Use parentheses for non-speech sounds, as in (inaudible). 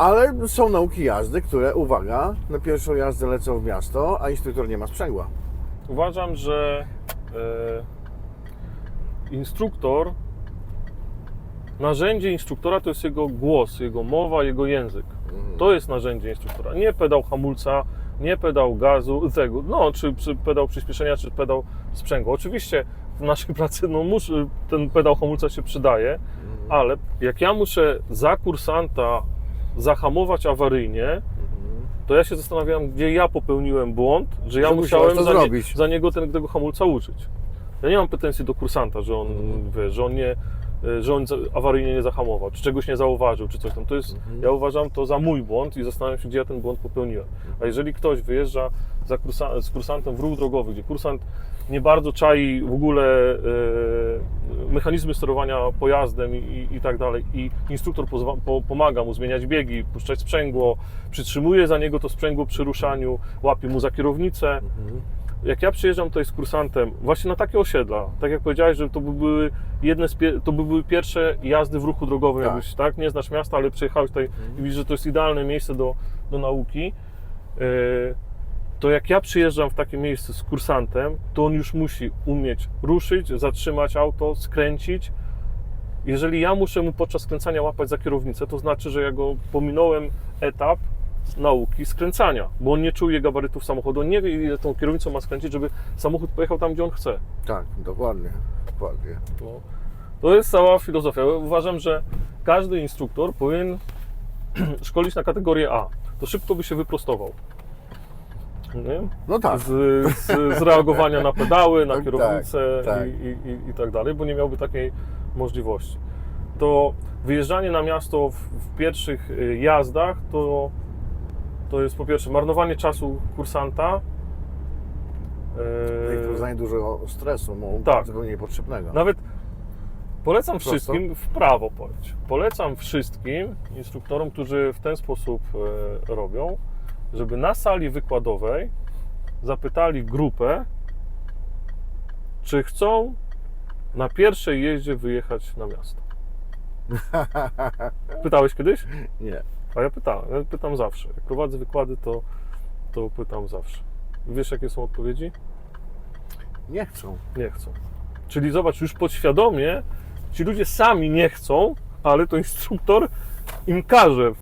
Ale są nauki jazdy, które, uwaga, na pierwszą jazdę lecą w miasto, a instruktor nie ma sprzęgła. Uważam, że e, instruktor, narzędzie instruktora to jest jego głos, jego mowa, jego język. To jest narzędzie instruktora. Nie pedał hamulca, nie pedał gazu, tego, no, czy, czy pedał przyspieszenia, czy pedał sprzęgła. Oczywiście w naszej pracy no, mus, ten pedał hamulca się przydaje, ale jak ja muszę za kursanta zahamować awaryjnie, to ja się zastanawiam, gdzie ja popełniłem błąd, że ja Że musiałem za, nie, za niego ten, tego hamulca uczyć. Ja nie mam pretensji do kursanta, że on, Mhm. wie, że on nie, że on awaryjnie nie zahamował, czy czegoś nie zauważył, czy coś tam. To jest, Mhm. ja uważam to za mój błąd i zastanawiam się, gdzie ja ten błąd popełniłem. A jeżeli ktoś wyjeżdża kursa, z kursantem w ruch drogowy, gdzie kursant nie bardzo czai w ogóle e, mechanizmy sterowania pojazdem i, i, i tak dalej i instruktor pozwa, po, pomaga mu zmieniać biegi, puszczać sprzęgło, przytrzymuje za niego to sprzęgło przy ruszaniu, łapie mu za kierownicę, jak ja przyjeżdżam tutaj z kursantem właśnie na takie osiedla, tak jak powiedziałeś, że to by były jedne to by były pierwsze jazdy w ruchu drogowym, Tak. jakbyś tak, nie znasz miasta, ale przyjechałeś tutaj i widzisz, że to jest idealne miejsce do, do nauki, yy, to jak ja przyjeżdżam w takie miejsce z kursantem, to on już musi umieć ruszyć, zatrzymać auto, skręcić. Jeżeli ja muszę mu podczas skręcania łapać za kierownicę, to znaczy, że ja go pominąłem etap nauki skręcania, bo on nie czuje gabarytów samochodu, on nie wie, ile tą kierownicą ma skręcić, żeby samochód pojechał tam, gdzie on chce. Tak, dokładnie. dokładnie. No. To jest cała filozofia. Uważam, że każdy instruktor powinien (clears throat) szkolić na kategorię A. To szybko by się wyprostował. Nie? No tak. Z, z, z reagowania na pedały, na (laughs) Tak, kierownicę tak. I, i, i, i tak dalej, bo nie miałby takiej możliwości. To wyjeżdżanie na miasto w, w pierwszych y, jazdach to, to jest po pierwsze marnowanie czasu kursanta. I Yy, wprowadzanie dużo stresu, mu Tak. zupełnie niepotrzebnego. Nawet polecam Prosto? wszystkim, w prawo powiedz, polecam wszystkim instruktorom, którzy w ten sposób e, robią, żeby na sali wykładowej zapytali grupę, czy chcą na pierwszej jeździe wyjechać na miasto. (laughs) Pytałeś kiedyś? Nie. A ja pytałem, ja pytam zawsze. Jak prowadzę wykłady, to, to pytam zawsze. Wiesz, jakie są odpowiedzi? Nie chcą. nie chcą. Czyli zobacz, już podświadomie ci ludzie sami nie chcą, ale to instruktor im każe